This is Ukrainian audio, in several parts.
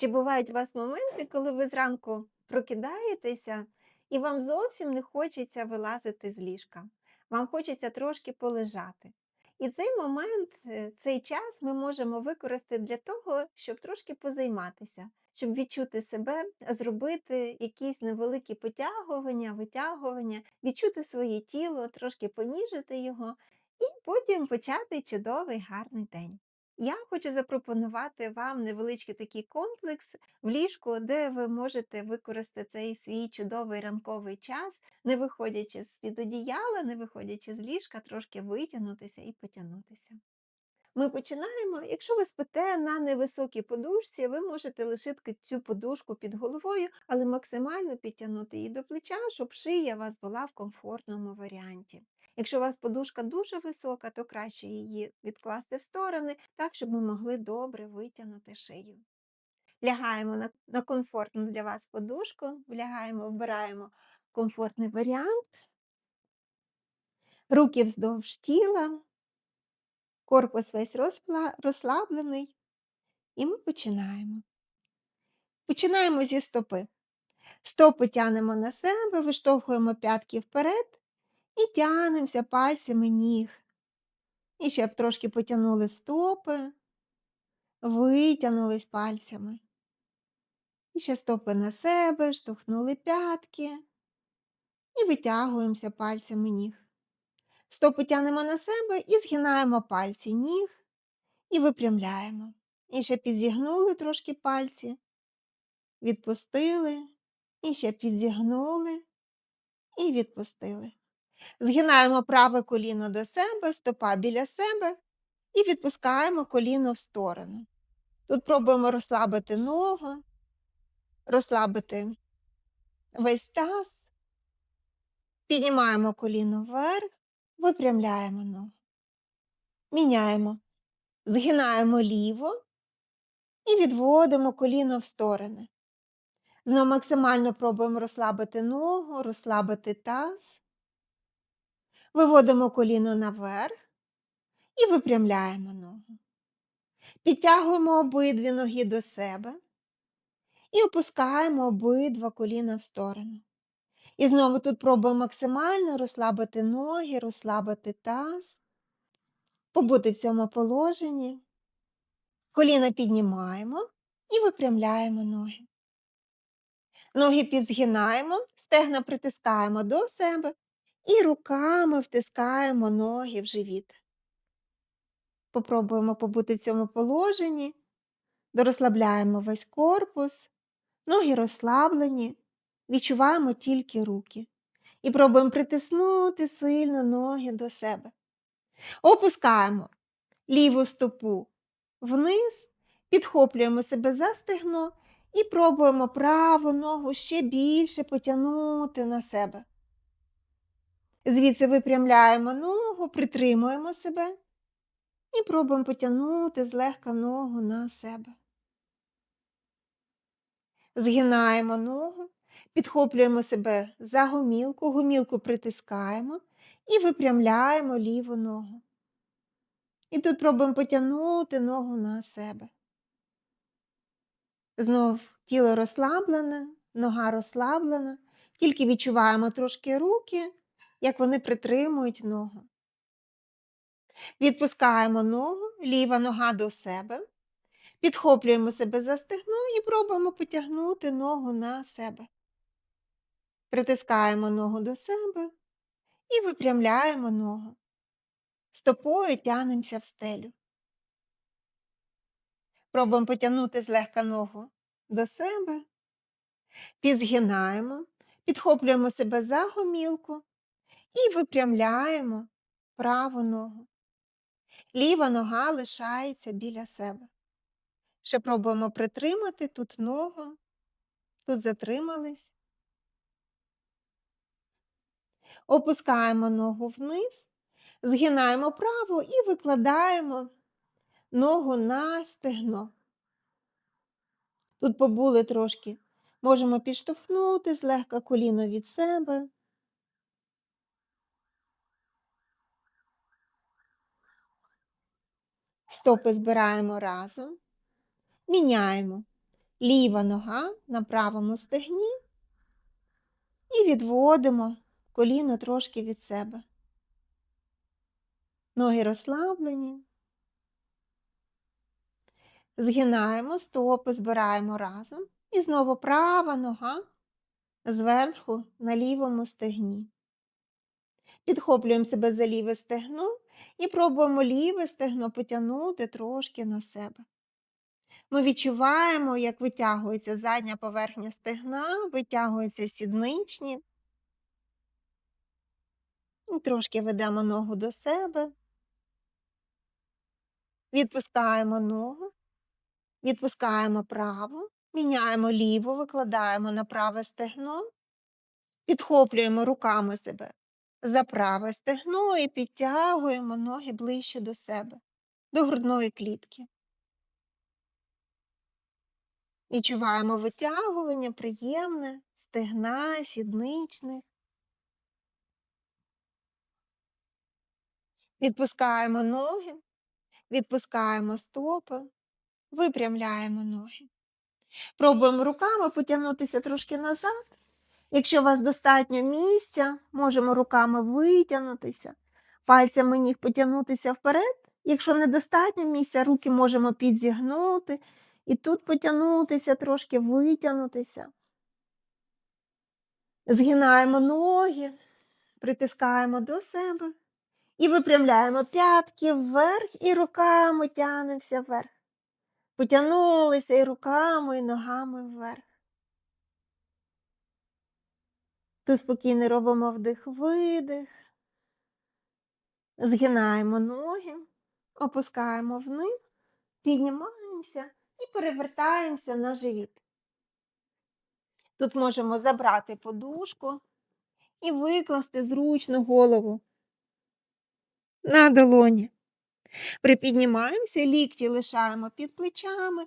Чи бувають у вас моменти, коли ви зранку прокидаєтеся і вам зовсім не хочеться вилазити з ліжка? Вам хочеться трошки полежати. І цей момент, е, цей час ми можемо використати для того, щоб трошки позайматися, щоб відчути себе, зробити якісь невеликі потягування, витягування, відчути своє тіло, трошки поніжити його, і потім почати чудовий гарний день. Я хочу запропонувати вам невеличкий такий комплекс в ліжку, де ви можете використати цей свій чудовий ранковий час, не виходячи з-під одіяла, не виходячи з ліжка, трошки витягнутися і потягнутися. Ми починаємо. Якщо ви спите на невисокій подушці, ви можете лишити цю подушку під головою, але максимально підтягнути її до плеча, щоб шия вас була в комфортному варіанті. Якщо у вас подушка дуже висока, то краще її відкласти в сторони, так, щоб ми могли добре витягнути шию. Лягаємо на, на комфортну для вас подушку, лягаємо, обираємо комфортний варіант, руки вздовж тіла, корпус весь розслаблений, і ми починаємо. Починаємо зі стопи. Стопи тянемо на себе, виштовхуємо п'ятки вперед і тянемося пальцями ніг. І щоб трошки потягнули стопи, витягнулись пальцями. І ще стопи на себе, штовхнули п'ятки і витягуємося пальцями ніг. Стопи тянемо на себе і згинаємо пальці ніг і випрямляємо. І ще підзігнули трошки пальці, відпустили, і ще підзігнули і відпустили. Згинаємо праве коліно до себе, стопа біля себе і відпускаємо коліно в сторону. Тут пробуємо розслабити ногу, розслабити весь таз, піднімаємо коліно вверх, випрямляємо ногу. Міняємо. Згинаємо ліво і відводимо коліно в сторони. Знову максимально пробуємо розслабити ногу, розслабити таз. Виводимо коліно наверх і випрямляємо ногу. Підтягуємо обидві ноги до себе і опускаємо обидва коліна в сторону. І знову тут пробуємо максимально розслабити ноги, розслабити таз, побути в цьому положенні. Коліна піднімаємо і випрямляємо ноги. Ноги підзгинаємо, стегна притискаємо до себе і руками втискаємо ноги в живіт. Попробуємо побути в цьому положенні, дорозслабляємо весь корпус, ноги розслаблені, відчуваємо тільки руки. І пробуємо притиснути сильно ноги до себе. Опускаємо ліву стопу вниз, підхоплюємо себе за стегно і пробуємо праву ногу ще більше потягнути на себе. Звідси випрямляємо ногу, притримуємо себе і пробуємо потягнути злегка ногу на себе. Згинаємо ногу, підхоплюємо себе за гомілку, гомілку притискаємо і випрямляємо ліву ногу. І тут пробуємо потягнути ногу на себе. Знов тіло розслаблене, нога розслаблена, тільки відчуваємо трошки руки, як вони притримують ногу. Відпускаємо ногу, ліва нога до себе, підхоплюємо себе за стегно і пробуємо потягнути ногу на себе. Притискаємо ногу до себе і випрямляємо ногу. Стопою тягнемося в стелю. Пробуємо потягнути злегка ногу до себе, підзгинаємо, підхоплюємо себе за гомілку і випрямляємо праву ногу. Ліва нога лишається біля себе. Ще пробуємо притримати тут ногу, тут затримались. Опускаємо ногу вниз, згинаємо праву і викладаємо ногу на стегно. Тут побули трошки. Можемо підштовхнути злегка коліно від себе. Стопи збираємо разом, міняємо. Ліва нога на правому стегні і відводимо коліно трошки від себе. Ноги розслаблені. Згинаємо стопи, збираємо разом. І знову права нога зверху на лівому стегні. Підхоплюємо себе за ліве стегно і пробуємо ліве стегно потягнути трошки на себе. Ми відчуваємо, як витягується задня поверхня стегна, витягуються сідничні. І трошки ведемо ногу до себе. Відпускаємо ногу, відпускаємо праву, міняємо ліву, викладаємо на праве стегно, підхоплюємо руками себе за праве стегно і підтягуємо ноги ближче до себе, до грудної клітки. Відчуваємо витягування приємне, стегна, сідничних. Відпускаємо ноги, відпускаємо стопи, випрямляємо ноги. Пробуємо руками потягнутися трошки назад. Якщо у вас достатньо місця, можемо руками витягнутися, пальцями ніг потягнутися вперед. Якщо недостатньо місця, руки можемо підзігнути і тут потягнутися, трошки витягнутися. Згинаємо ноги, притискаємо до себе і випрямляємо п'ятки вверх і руками тягнемося вверх. Потягнулися і руками, і ногами вверх. Тут спокійно робимо вдих-видих, згинаємо ноги, опускаємо вниз, піднімаємося і перевертаємося на живіт. Тут можемо забрати подушку і викласти зручно голову на долоні. Припіднімаємося, лікті лишаємо під плечами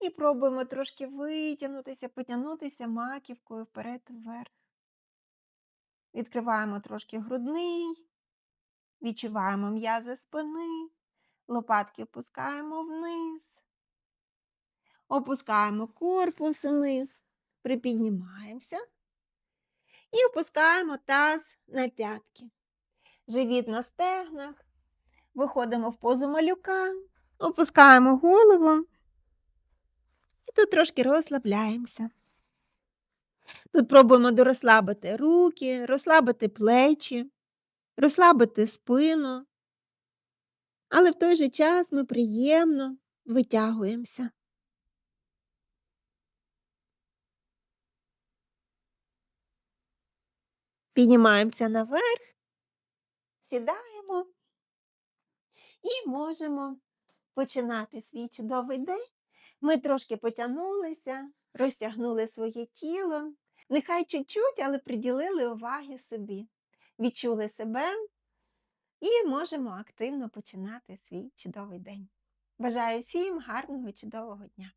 і пробуємо трошки витягнутися, потягнутися маківкою вперед вверх. Відкриваємо трошки грудний, відчуваємо м'язи спини, лопатки опускаємо вниз, опускаємо корпус вниз, припіднімаємося і опускаємо таз на п'ятки. Живіт на стегнах, виходимо в позу малюка, опускаємо голову і тут трошки розслабляємося. Тут пробуємо дорозслабити руки, розслабити плечі, розслабити спину, але в той же час ми приємно витягуємося. Піднімаємося наверх, сідаємо і можемо починати свій чудовий день. Ми трошки потягнулися, розтягнули своє тіло. Нехай чуть-чуть, але приділили уваги собі, відчули себе і можемо активно починати свій чудовий день. Бажаю всім гарного чудового дня!